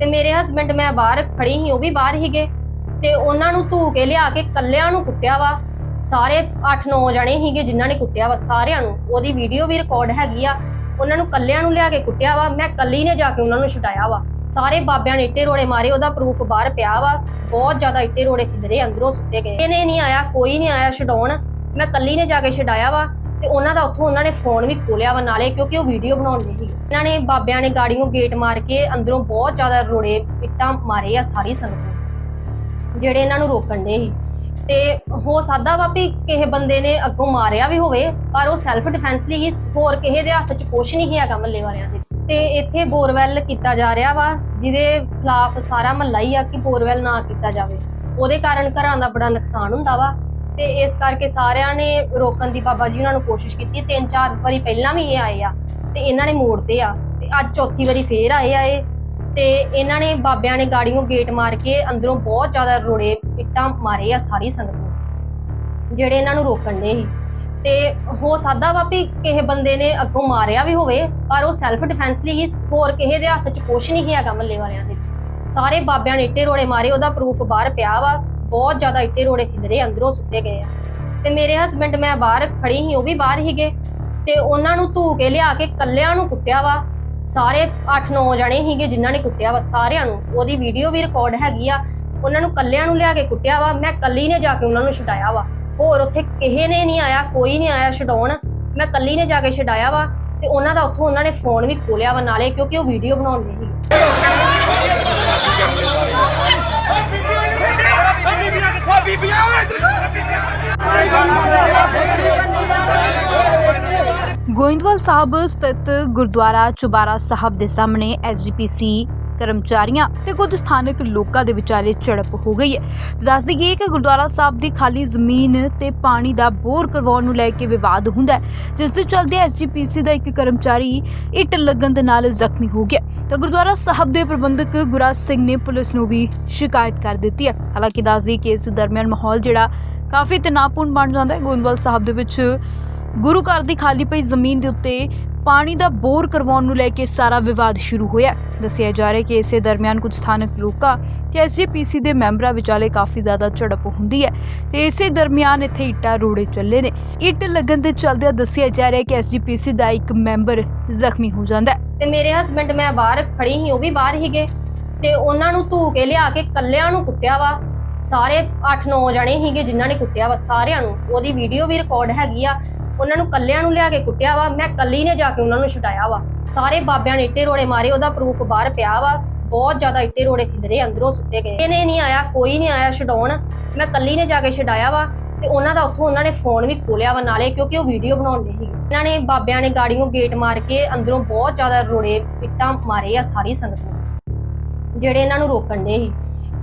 ਤੇ ਮੇਰੇ ਹਸਬੰਡ ਮੈਂ ਬਾਹਰ ਖੜੀ ਸੀ, ਉਹ ਵੀ ਬਾਹਰ ਹੀਗੇ ਤੇ ਉਹਨਾਂ ਨੂੰ ਧੂ ਕੇ ਲਿਆ ਕੇ ਕੱਲਿਆਂ ਨੂੰ ਕੁੱਟਿਆ ਵਾ। ਸਾਰੇ 8-9 ਜਣੇ ਹੀਗੇ ਜਿਨ੍ਹਾਂ ਨੇ ਕੁੱਟਿਆ ਵਾ ਸਾਰਿਆਂ ਨੂੰ। ਉਹਦੀ ਵੀਡੀਓ ਵੀ ਰਿਕਾਰਡ ਹੈਗੀ ਆ। ਉਹਨਾਂ ਨੂੰ ਕੱਲਿਆਂ ਨੂੰ ਲਿਆ ਕੇ ਕੁੱਟਿਆ ਵਾ। ਮੈਂ ਕੱਲੀ ਨੇ ਜਾ ਕੇ ਉਹਨਾਂ ਨੂੰ ਛਡਾਇਆ ਵਾ। ਸਾਰੇ ਬਾਬਿਆਂ ਨੇ ਇੱਟੇ ਰੋੜੇ ਮਾਰੇ, ਉਹਦਾ ਪ੍ਰੂਫ ਬਾਹਰ ਪਿਆ ਵਾ। ਬਹੁਤ ਜ਼ਿਆਦਾ ਇੱਟੇ ਰੋੜੇ ਖਿਲਰੇ ਅੰਦਰੋਂ ਸੁੱਤੇ ਗਏ। ਇਹਨੇ ਨਹੀਂ ਆਇਆ, ਕੋਈ ਨਹੀਂ ਆਇਆ ਛਡਾਉਣ। ਮੈਂ ਕੱਲੀ ਨੇ ਜਾ ਕੇ ਛਡਾਇਆ ਵਾ। ਤੇ ਉਹਨਾਂ ਦਾ ਉੱਥੋਂ ਉਹਨਾਂ ਨੇ ਫੋਨ ਵੀ ਖੋਲਿਆ ਵਾ ਨਾਲੇ ਕਿਉਂਕਿ ਉਹ ਵੀਡੀਓ ਬਣਾਉਂਦੇ ਸੀ ਇਹਨਾਂ ਨੇ ਬਾਬਿਆਂ ਨੇ ਗਾੜੀਆਂ ਗੇਟ ਮਾਰ ਕੇ ਅੰਦਰੋਂ ਬਹੁਤ ਜ਼ਿਆਦਾ ਰੋੜੇ ਇੱਟਾਂ ਮਾਰੇ ਆ ਸਾਰੀ ਸੰਗਤ ਨੂੰ, ਜਿਹੜੇ ਇਹਨਾਂ ਨੂੰ ਰੋਕਣ ਦੇ ਸੀ। ਤੇ ਹੋ ਸਕਦਾ ਵਾ ਵੀ ਕਿਸੇ ਬੰਦੇ ਨੇ ਅੱਗੋਂ ਮਾਰਿਆ ਵੀ ਹੋਵੇ, ਪਰ ਉਹ ਸੈਲਫ ਡਿਫੈਂਸ ਲਈ ਹੀ ਹੋਰ ਕਿਸੇ ਦੇ ਹੱਥ 'ਚ ਕੁਛ ਨਹੀਂ ਹੈਗਾ ਮੱਲੇ ਵਾਲਿਆਂ ਦੇ। ਤੇ ਇੱਥੇ ਬੋਰਵੈਲ ਕੀਤਾ ਜਾ ਰਿਹਾ ਵਾ, ਜਿਹਦੇ ਖਿਲਾਫ ਸਾਰਾ ਮਹੱਲਾ ਹੀ ਆ ਕਿ ਬੋਰਵੈਲ ਨਾ ਕੀਤਾ ਜਾਵੇ। ਉਹਦੇ ਕਾਰਨ ਘਰਾਂ ਦਾ ਬੜਾ ਨੁਕਸਾਨ ਹੁੰਦਾ ਵਾ। ਤੇ ਇਸ ਕਰਕੇ ਸਾਰਿਆਂ ਨੇ ਰੋਕਣ ਦੀ ਬਾਬਾ ਜੀ ਉਹਨਾਂ ਨੂੰ ਕੋਸ਼ਿਸ਼ ਕੀਤੀ। ਤਿੰਨ ਚਾਰ ਵਾਰੀ ਪਹਿਲਾਂ ਵੀ ਇਹ ਆਏ ਆ ਤੇ ਇਹਨਾਂ ਨੇ ਮੋੜਤੇ ਆ ਤੇ ਅੱਜ ਚੌਥੀ ਵਾਰੀ ਫੇਰ ਆਏ ਆ ਇਹ। ਤੇ ਇਹਨਾਂ ਨੇ ਬਾਬਿਆਂ ਨੇ ਗਾੜੀਆਂ ਗੇਟ ਮਾਰ ਕੇ ਅੰਦਰੋਂ ਬਹੁਤ ਜ਼ਿਆਦਾ ਰੋੜੇ ਇੱਟਾਂ ਮਾਰੇ ਆ ਸਾਰੀ ਸੰਗਤ ਨੂੰ, ਜਿਹੜੇ ਇਹਨਾਂ ਨੂੰ ਰੋਕਣ ਦੇ ਸੀ। ਤੇ ਹੋ ਸਕਦਾ ਵਾ ਵੀ ਕਿਸੇ ਬੰਦੇ ਨੇ ਅੱਗੋਂ ਮਾਰਿਆ ਵੀ ਹੋਵੇ, ਪਰ ਉਹ ਸੈਲਫ ਡਿਫੈਂਸ ਲਈ ਹੀ ਹੋਰ ਕਿਸੇ ਦੇ ਹੱਥ 'ਚ ਕੁਛ ਨਹੀਂ ਹੈਗਾ ਮੱਲੇ ਵਾਲਿਆਂ ਦੇ। ਸਾਰੇ ਬਾਬਿਆਂ ਨੇ ਇੱਟੇ ਰੋੜੇ ਮਾਰੇ, ਉਹਦਾ ਪ੍ਰੂਫ ਬਾਹਰ ਪਿਆ ਵਾ। ਬਹੁਤ ਜ਼ਿਆਦਾ ਇੱਟੇ ਰੋੜੇ ਖਿਲਰੇ ਅੰਦਰੋਂ ਸੁੱਤੇ ਗਏ ਆ। ਤੇ ਮੇਰੇ ਹਸਬੰਡ ਮੈਂ ਬਾਹਰ ਖੜੀ ਸੀ, ਉਹ ਵੀ ਬਾਹਰ ਹੀਗੇ ਤੇ ਉਹਨਾਂ ਨੂੰ ਧੂ ਕੇ ਲਿਆ ਕੇ ਕੱਲਿਆਂ ਨੂੰ ਕੁੱਟਿਆ ਵਾ। ਸਾਰੇ 8-9 ਜਣੇ ਹੀਗੇ ਜਿਨ੍ਹਾਂ ਨੇ ਕੁੱਟਿਆ ਵਾ, ਸਾਰਿਆਂ ਨੂੰ। ਉਹਦੀ ਵੀਡੀਓ ਵੀ ਰਿਕਾਰਡ ਹੈਗੀ ਆ। ਉਹਨਾਂ ਨੂੰ ਕੱਲਿਆਂ ਨੂੰ ਲਿਆ ਕੇ ਕੁੱਟਿਆ ਵਾ। ਮੈਂ ਕੱਲੀ ਨੇ ਜਾ ਕੇ ਉਹਨਾਂ ਨੂੰ ਛਡਾਇਆ ਵਾ। ਹੋਰ ਉੱਥੇ ਕਿਸੇ ਨੇ ਨਹੀਂ ਆਇਆ, ਕੋਈ ਨਹੀਂ ਆਇਆ ਛਡਾਉਣ। ਮੈਂ ਕੱਲੀ ਨੇ ਜਾ ਕੇ ਛਡਾਇਆ ਵਾ। ਤੇ ਉਹਨਾਂ ਦਾ ਉੱਥੋਂ ਉਹਨਾਂ ਨੇ ਫੋਨ ਵੀ ਖੋਲਿਆ ਵਾ ਨਾਲੇ, ਕਿਉਂਕਿ ਉਹ ਵੀਡੀਓ ਬਣਾਉਂਦੇ ਸੀ ਗੋਇੰਦਵਾਲ ਸਾਹਿਬ ਸਥਿਤ ਗੁਰਦੁਆਰਾ ਚੁਬਾਰਾ ਸਾਹਿਬ ਦੇ ਸਾਹਮਣੇ ਐਸਜੀਪੀਸੀ ਕਰਮਚਾਰੀਆਂ ਤੇ ਕੁਝ ਸਥਾਨਕ ਲੋਕਾਂ ਦੇ ਵਿਚਾਲੇ ਝੜਪ ਹੋ ਗਈ ਹੈ। ਤੇ ਦੱਸ ਦਈਏ ਕਿ ਗੁਰਦੁਆਰਾ ਸਾਹਿਬ ਦੀ ਖਾਲੀ ਜ਼ਮੀਨ ਤੇ ਪਾਣੀ ਦਾ ਬੋਰ ਕਰਵਾਉਣ ਨੂੰ ਲੈ ਕੇ ਵਿਵਾਦ ਹੁੰਦਾ ਹੈ, ਜਿਸ ਦੇ ਚਲਦੇ ਐਸਜੀਪੀਸੀ ਦਾ ਇੱਕ ਕਰਮਚਾਰੀ ਇੱਟ ਲੱਗਣ ਦੇ ਨਾਲ ਜ਼ਖਮੀ ਹੋ ਗਿਆ। ਤਾਂ ਗੁਰਦੁਆਰਾ ਸਾਹਿਬ ਦੇ ਪ੍ਰਬੰਧਕ ਗੁਰਾ ਸਿੰਘ ਨੇ ਪੁਲਿਸ ਨੂੰ ਵੀ ਸ਼ਿਕਾਇਤ ਕਰ ਦਿੱਤੀ ਹੈ। ਹਾਲਾਂਕਿ ਦੱਸ ਦਈਏ ਕਿ ਇਸ ਦਰਮਿਆਨ ਮਾਹੌਲ ਜਿਹੜਾ ਕਾਫੀ ਤਣਾਅਪੂਰਨ ਬਣ ਜਾਂਦਾ ਹੈ। ਗੋਇੰਦਵਾਲ ਸਾਹਿਬ ਦੇ ਵਿੱਚ ਗੁਰੂ ਘਰ ਦੀ ਖਾਲੀ ਪਈ ਜ਼ਮੀਨ ਦੇ ਉੱਤੇ ਪਾਣੀ ਦਾ ਬੋਰ ਕਰਵਾਉਣ ਨੂੰ ਲੈ ਕੇ ਸਾਰਾ ਵਿਵਾਦ ਸ਼ੁਰੂ ਹੋਇਆ। ਦੱਸਿਆ ਜਾ ਰਿਹਾ ਕਿ ਇਸੇ ਦਰਮਿਆਨ ਕੁਝ ਸਥਾਨਕ ਲੋਕਾਂ ਤੇ ਐਸਜੀਪੀਸੀ ਦੇ ਮੈਂਬਰਾਂ ਵਿਚਾਲੇ ਕਾਫੀ ਜ਼ਿਆਦਾ ਝੜਪ ਹੁੰਦੀ ਹੈ ਤੇ ਇਸੇ ਦਰਮਿਆਨ ਇੱਥੇ ਇੱਟਾਂ ਰੋੜੇ ਚੱਲੇ ਨੇ। ਇੱਟ ਲੱਗਣ ਦੇ ਚਲਦਿਆਂ ਦੱਸਿਆ ਜਾ ਰਿਹਾ ਕਿ ਐਸਜੀਪੀਸੀ ਦਾ ਇੱਕ ਮੈਂਬਰ ਜ਼ਖਮੀ ਹੋ ਜਾਂਦਾ ਹੈ। ਤੇ ਮੇਰੇ ਹਸਬੰਡ ਮੈਂ ਬਾਹਰ ਖੜੀ ਸੀ, ਉਹ ਵੀ ਬਾਹਰ ਹੀਗੇ ਤੇ ਉਹਨਾਂ ਨੂੰ ਧੂ ਕੇ ਲਿਆ ਕੇ ਕੱਲਿਆਂ ਨੂੰ ਕੁੱਟਿਆ ਵਾ। ਸਾਰੇ 8-9 ਜਣੇ ਹੀਗੇ ਜਿਨ੍ਹਾਂ ਨੇ ਕੁੱਟਿਆ ਵਾ ਸਾਰਿਆਂ ਨੂੰ। ਉਹਦੀ ਵੀਡੀਓ ਵੀ ਰਿਕਾਰਡ ਹੈਗੀ ਆ। ਉਹਨਾਂ ਨੂੰ ਕੱਲਿਆਂ ਨੂੰ ਲਿਆ ਕੇ ਕੁੱਟਿਆ ਵਾ, ਮੈਂ ਕੱਲੀ ਨੇ ਜਾ ਕੇ ਉਹਨਾਂ ਨੂੰ ਛਡਾਇਆ ਵਾ। ਸਾਰੇ ਬਾਬਿਆਂ ਨੇ ਇੱਟੇ ਰੋੜੇ ਮਾਰੇ, ਉਹਦਾ ਪ੍ਰੂਫ ਬਾਹਰ ਪਿਆ ਵਾ। ਬਹੁਤ ਜ਼ਿਆਦਾ ਇੱਟੇ ਰੋੜੇ ਖਿਲਰੇ ਅੰਦਰੋਂ ਸੁੱਤੇ ਗਏ। ਇਹਨੇ ਨਹੀਂ ਆਇਆ, ਕੋਈ ਨਹੀਂ ਆਇਆ ਛਡਾਉਣ। ਮੈਂ ਕੱਲੀ ਨੇ ਜਾ ਕੇ ਛਡਾਇਆ ਵਾ ਤੇ ਉਹਨਾਂ ਦਾ ਉੱਥੋਂ ਉਹਨਾਂ ਨੇ ਫੋਨ ਵੀ ਖੋਲਿਆ ਵਾ ਨਾਲੇ, ਕਿਉਂਕਿ ਉਹ ਵੀਡੀਓ ਬਣਾਉਂਦੇ ਸੀ ਇਹਨਾਂ ਨੇ ਬਾਬਿਆਂ ਨੇ ਗਾੜੀਆਂ ਗੇਟ ਮਾਰ ਕੇ ਅੰਦਰੋਂ ਬਹੁਤ ਜ਼ਿਆਦਾ ਰੋੜੇ, ਇੱਟਾਂ ਮਾਰੇ ਆ ਸਾਰੀ ਸੰਗਤ ਨੂੰ, ਜਿਹੜੇ ਇਹਨਾਂ ਨੂੰ ਰੋਕਣ ਦੇ ਸੀ।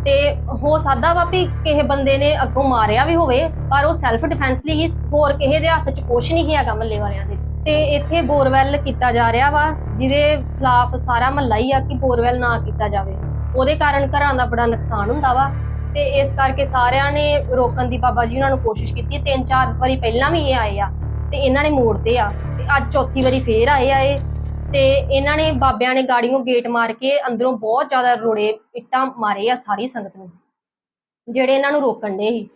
ਤੇ ਹੋ ਸਕਦਾ ਵਾ ਵੀ ਕਿਸੇ ਬੰਦੇ ਨੇ ਅੱਗੋਂ ਮਾਰਿਆ ਵੀ ਹੋਵੇ, ਪਰ ਉਹ ਸੈਲਫ ਡਿਫੈਂਸ ਲਈ ਹੀ ਹੋਰ ਕਿਸੇ ਦੇ ਹੱਥ 'ਚ ਕੁਛ ਨਹੀਂ ਹੈਗਾ ਮੱਲੇ ਵਾਲਿਆਂ ਦੇ। ਤੇ ਇੱਥੇ ਬੋਰਵੈਲ ਕੀਤਾ ਜਾ ਰਿਹਾ ਵਾ, ਜਿਹਦੇ ਖਿਲਾਫ ਸਾਰਾ ਮਹੱਲਾ ਹੀ ਆ ਕਿ ਬੋਰਵੈਲ ਨਾ ਕੀਤਾ ਜਾਵੇ। ਉਹਦੇ ਕਾਰਨ ਘਰਾਂ ਦਾ ਬੜਾ ਨੁਕਸਾਨ ਹੁੰਦਾ ਵਾ। ਤੇ ਇਸ ਕਰਕੇ ਸਾਰਿਆਂ ਨੇ ਰੋਕਣ ਦੀ ਬਾਬਾ ਜੀ ਉਹਨਾਂ ਨੂੰ ਕੋਸ਼ਿਸ਼ ਕੀਤੀ। ਤਿੰਨ ਚਾਰ ਵਾਰੀ ਪਹਿਲਾਂ ਵੀ ਇਹ ਆਏ ਆ, ਤੇ ਇਹਨਾਂ ਨੇ ਮੋੜਦੇ ਆ। ਤੇ ਅੱਜ ਚੌਥੀ ਵਾਰੀ ਫੇਰ ਆਏ ਆ ਇਹ। ਤੇ ਇਹਨਾਂ ਨੇ ਬਾਬਿਆਂ ਨੇ ਗਾੜੀਆਂ ਗੇਟ ਮਾਰ ਕੇ ਅੰਦਰੋਂ ਬਹੁਤ ਜ਼ਿਆਦਾ ਰੋੜੇ, ਇੱਟਾਂ ਮਾਰੇ ਆ ਸਾਰੀ ਸੰਗਤ ਨੂੰ, ਜਿਹੜੇ ਇਹਨਾਂ ਨੂੰ ਰੋਕਣ ਦੇ ਸੀ।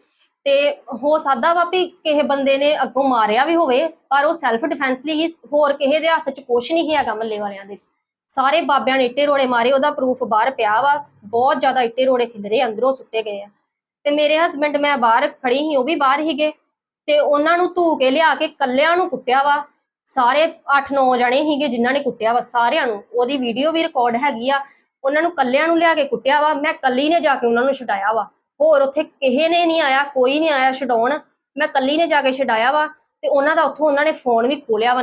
ਤੇ ਹੋ ਸਕਦਾ ਵਾ ਵੀ ਕਿਸੇ ਬੰਦੇ ਨੇ ਅੱਗੋਂ ਮਾਰਿਆ ਵੀ ਹੋਵੇ, ਪਰ ਉਹ ਸੈਲਫ ਡਿਫੈਂਸ ਲਈ ਹੀ, ਹੋਰ ਕਿਸੇ ਦੇ ਹੱਥ 'ਚ ਕੁਛ ਨਹੀਂ ਹੈਗਾ ਮੱਲੇ ਵਾਲਿਆਂ ਦੇ। ਸਾਰੇ ਬਾਬਿਆਂ ਨੇ ਇੱਟੇ ਰੋੜੇ ਮਾਰੇ, ਉਹਦਾ ਪ੍ਰੂਫ ਬਾਹਰ ਪਿਆ ਵਾ, ਬਹੁਤ ਜ਼ਿਆਦਾ ਇੱਟੇ ਰੋੜੇ ਖਿਲਰੇ ਅੰਦਰੋਂ ਸੁੱਤੇ ਗਏ ਆ। ਤੇ ਮੇਰੇ ਹਸਬੰਡ ਮੈਂ ਬਾਹਰ ਖੜੀ ਸੀ, ਉਹ ਵੀ ਬਾਹਰ ਹੀਗੇ ਤੇ ਉਹਨਾਂ ਨੂੰ ਧੂ ਕੇ ਲਿਆ ਕੇ ਕੱਲਿਆਂ ਨੂੰ ਕੁੱਟਿਆ ਵਾ ਸਾਰੇ 8-9 ਜਣੇ ਹੀਗੇ ਜਿਨ੍ਹਾਂ ਨੇ ਕੁੱਟਿਆ ਵਾ ਸਾਰਿਆਂ ਨੂੰ। ਉਹਦੀ ਵੀਡੀਓ ਵੀ ਰਿਕਾਰਡ ਹੈਗੀ ਆ। ਉਹਨਾਂ ਨੂੰ ਕੱਲਿਆਂ ਨੂੰ ਲਿਆ ਕੇ ਕੁੱਟਿਆ ਵਾ। ਮੈਂ ਕੱਲੀ ਨੇ ਜਾ ਕੇ ਉਹਨਾਂ ਨੂੰ ਛਡਾਇਆ ਵਾ। ਹੋਰ ਉੱਥੇ ਕਿਸੇ ਨੇ ਨਹੀਂ ਆਇਆ, ਕੋਈ ਨਹੀਂ ਆਇਆ ਛਡਾਉਣ। ਮੈਂ ਕੱਲੀ ਨੇ ਜਾ ਕੇ ਛਡਾਇਆ ਵਾ ਤੇ ਉਹਨਾਂ ਦਾ ਉੱਥੋਂ ਉਹਨਾਂ ਨੇ ਫੋਨ ਵੀ ਖੋਲਿਆ ਵਾ।